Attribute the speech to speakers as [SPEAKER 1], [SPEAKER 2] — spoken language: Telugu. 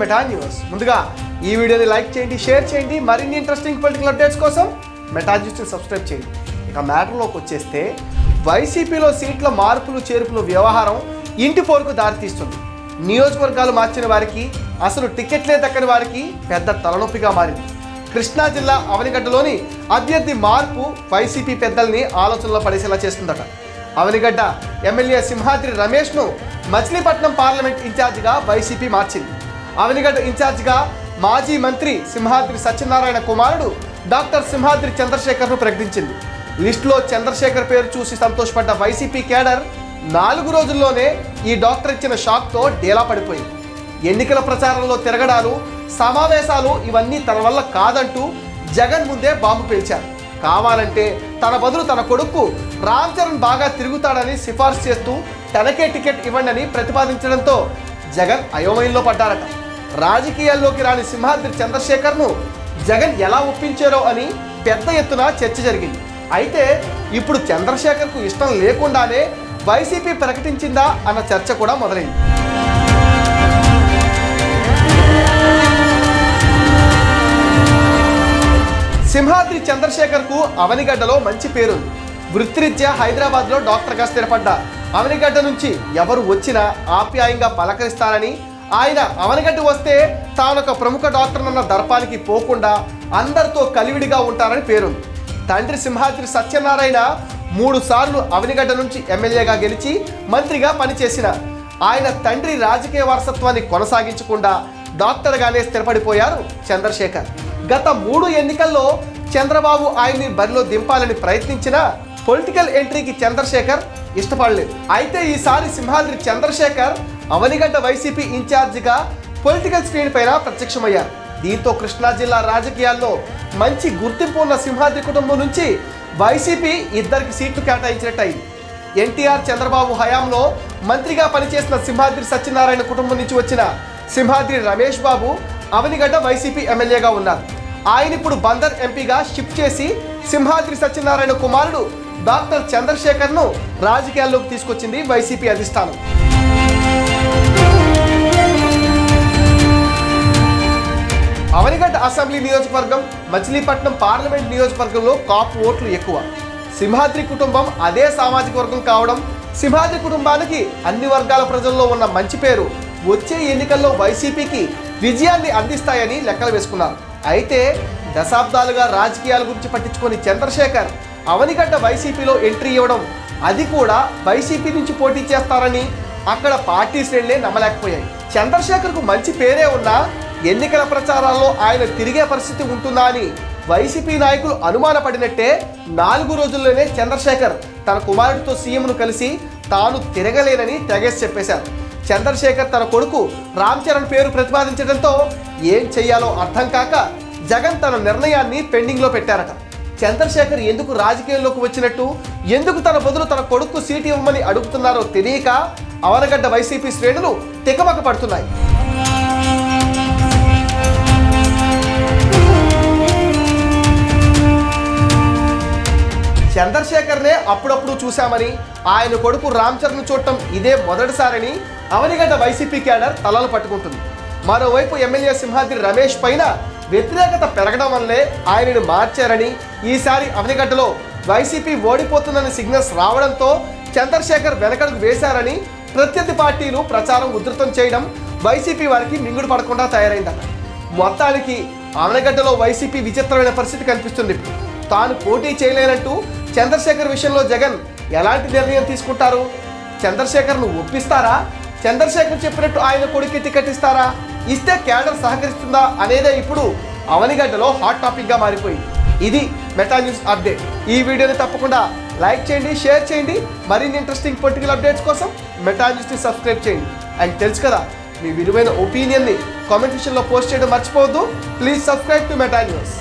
[SPEAKER 1] మెటా న్యూస్ ముందుగా ఈ వీడియోని లైక్ చేయండి షేర్ చేయండి. మరిన్ని ఇంట్రెస్టింగ్ పొలిటికల్ అప్డేట్స్ కోసం మెటా న్యూస్ని సబ్స్క్రైబ్ చేయండి. ఇక మ్యాటర్లోకి వచ్చేస్తే వైసీపీలో సీట్ల మార్పులు చేర్పులు వ్యవహారం ఇంటి పోరుకు దారితీస్తుంది. నియోజకవర్గాలు మార్చిన వారికి అసలు టికెట్లే దక్కని వారికి పెద్ద తలనొప్పిగా మారింది. కృష్ణా జిల్లా అవనిగడ్డలోని అభ్యర్థి మార్పు వైసీపీ పెద్దల్ని ఆలోచనలో పడేసేలా చేస్తుందట. అవనిగడ్డ ఎమ్మెల్యే సింహాద్రి రమేష్ను మచిలీపట్నం పార్లమెంట్ ఇన్ఛార్జిగా వైసీపీ మార్చింది. అవనిగడ్డ ఇన్ఛార్జిగా మాజీ మంత్రి సింహాద్రి సత్యనారాయణ కుమారుడు డాక్టర్ సింహాద్రి చంద్రశేఖర్ను ప్రకటించింది. లిస్టులో చంద్రశేఖర్ పేరు చూసి సంతోషపడ్డ వైసీపీ కేడర్ నాలుగు రోజుల్లోనే ఈ డాక్టర్ ఇచ్చిన షాక్తో డేలా పడిపోయింది. ఎన్నికల ప్రచారంలో తిరగడాలు సమావేశాలు ఇవన్నీ తన వల్ల కాదంటూ జగన్ ముందే బాంబు పేల్చారు. కావాలంటే తన బదులు తన కొడుకు రామ్ చరణ్ బాగా తిరుగుతాడని సిఫార్సు చేస్తూ తనకే టికెట్ ఇవ్వండి అని ప్రతిపాదించడంతో జగన్ అయోమయంలో పడ్డారట. రాజకీయాల్లోకి రాని సింహాద్రి చంద్రశేఖర్ను జగన్ ఎలా ఒప్పించారో అని పెద్ద ఎత్తున చర్చ జరిగింది. అయితే ఇప్పుడు చంద్రశేఖర్కు ఇష్టం లేకుండానే వైసీపీ ప్రకటించిందా అన్న చర్చ కూడా మొదలైంది. సింహాద్రి చంద్రశేఖర్కు అవనిగడ్డలో మంచి పేరుంది. వృత్తిరీత్యా హైదరాబాద్లో డాక్టర్గా స్థిరపడ్డ అవనిగడ్డ నుంచి ఎవరు వచ్చినా ఆప్యాయంగా పలకరిస్తారని ఆయన అవనిగడ్డ వస్తే తానొక ప్రముఖ డాక్టర్ అన్న దర్పానికి పోకుండా అందరితో కలివిడిగా ఉంటారని పేరుంది. తండ్రి సింహాద్రి సత్యనారాయణ మూడు సార్లు అవనిగడ్డ నుంచి ఎమ్మెల్యేగా గెలిచి మంత్రిగా పనిచేసిన. ఆయన తండ్రి రాజకీయ వారసత్వాన్ని కొనసాగించకుండా డాక్టర్గానే స్థిరపడిపోయారు చంద్రశేఖర్. గత మూడు ఎన్నికల్లో చంద్రబాబు ఆయన్ని బరిలో దింపాలని ప్రయత్నించినా పొలిటికల్ ఎంట్రీకి చంద్రశేఖర్ ఇష్టపడలేదు. అయితే ఈసారి సింహాద్రి చంద్రశేఖర్ అవనిగడ్డ వైసీపీ ఇన్ఛార్జిగా పొలిటికల్ స్క్రీన్ పైన ప్రత్యక్షమయ్యారు. దీంతో కృష్ణా జిల్లా రాజకీయాల్లో మంచి గుర్తింపు ఉన్న సింహాద్రి కుటుంబం నుంచి వైసీపీ ఇద్దరికి సీట్లు కేటాయించినట్టయింది. ఎన్టీఆర్ చంద్రబాబు హయాంలో మంత్రిగా పనిచేసిన సింహాద్రి సత్యనారాయణ కుటుంబం నుంచి వచ్చిన సింహాద్రి రమేష్ బాబు అవనిగడ్డ వైసీపీ ఎమ్మెల్యేగా ఉన్నారు. ఆయన ఇప్పుడు బందర్ ఎంపీగా షిఫ్ట్ చేసి సింహాద్రి సత్యనారాయణ కుమారుడు డాక్టర్ చంద్రశేఖర్ను రాజకీయాల్లోకి తీసుకొచ్చింది వైసీపీ అధిష్టానం. అవనిగడ్డ అసెంబ్లీ నియోజకవర్గం మచిలీపట్నం పార్లమెంట్ నియోజకవర్గంలో కాపు ఓట్లు ఎక్కువ. సింహాద్రి కుటుంబం అదే సామాజిక వర్గం కావడం సింహాద్రి కుటుంబానికి అన్ని వర్గాల ప్రజల్లో ఉన్న మంచి పేరు వచ్చే ఎన్నికల్లో వైసీపీకి విజయాన్ని అందిస్తాయని లెక్కలు వేసుకున్నారు. అయితే దశాబ్దాలుగా రాజకీయాల గురించి పట్టించుకొని చంద్రశేఖర్ అవనిగడ్డ వైసీపీలో ఎంట్రీ ఇవ్వడం అది కూడా వైసీపీ నుంచి పోటీ చేస్తారని అక్కడ పార్టీ శ్రేణులే నమ్మలేకపోయాయి. చంద్రశేఖర్కు మంచి పేరే ఉన్నా ఎన్నికల ప్రచారాల్లో ఆయన తిరిగే పరిస్థితి ఉంటుందా అని వైసీపీ నాయకులు అనుమానపడినట్టే నాలుగు రోజుల్లోనే చంద్రశేఖర్ తన కుమారుడితో సీఎంను కలిసి తాను తిరగలేనని తెగేసి చెప్పేశారు. చంద్రశేఖర్ తన కొడుకు రామ్ చరణ్ పేరు ప్రతిపాదించడంతో ఏం చెయ్యాలో అర్థం కాక జగన్ తన నిర్ణయాన్ని పెండింగ్లో పెట్టారట. చంద్రశేఖర్ ఎందుకు రాజకీయాల్లోకి వచ్చినట్టు? ఎందుకు తన బదులు తన కొడుకు సీటు ఇవ్వమని అడుగుతున్నారో తెలియక అవనగడ్డ వైసీపీ శ్రేణులు తికమక పడుతున్నాయి. చంద్రశేఖర్నే అప్పుడప్పుడు చూశామని ఆయన కొడుకు రామ్ చరణ్ చూడటం ఇదే మొదటిసారని అవనిగడ్డ వైసీపీ క్యాడర్ తలలు పట్టుకుంటుంది. మరోవైపు ఎమ్మెల్యే సింహాద్రి రమేష్ పైన వ్యతిరేకత పెరగడం వల్లే ఆయనను మార్చారని ఈసారి అవనిగడ్డలో వైసీపీ ఓడిపోతుందనే సిగ్నల్స్ రావడంతో చంద్రశేఖర్ వెనకడుగు వేశారని ప్రత్యర్థి పార్టీలు ప్రచారం ఉధృతం చేయడం వైసీపీ వారికి మింగుడు పడకుండా తయారైందట. మొత్తానికి ఆనగడ్డలో వైసీపీ విచిత్రమైన పరిస్థితి కనిపిస్తుంది. తాను పోటీ చేయలేనంటూ చంద్రశేఖర్ విషయంలో జగన్ ఎలాంటి నిర్ణయం తీసుకుంటారు? చంద్రశేఖర్ను ఒప్పిస్తారా? చంద్రశేఖర్ చెప్పినట్టు ఆయన కొడుకు టికెట్ ఇస్తారా? ఇస్తే క్యాడర్ సహకరిస్తుందా అనేదే ఇప్పుడు అవనిగడ్డలో హాట్ టాపిక్గా మారిపోయింది. ఇది మెటా న్యూస్ అప్డేట్ ఈ వీడియోని తప్పకుండా లైక్ చేయండి షేర్ చేయండి. మరిన్ని ఇంట్రెస్టింగ్ పొలిటికల్ అప్డేట్స్ కోసం మెటా న్యూస్ని సబ్స్క్రైబ్ చేయండి. అండ్ తెలుసు కదా మీ విలువైన ఒపీనియన్ని కామెంట్ సెక్షన్లో పోస్ట్ చేయడం మర్చిపోవద్దు. Please subscribe to Meta news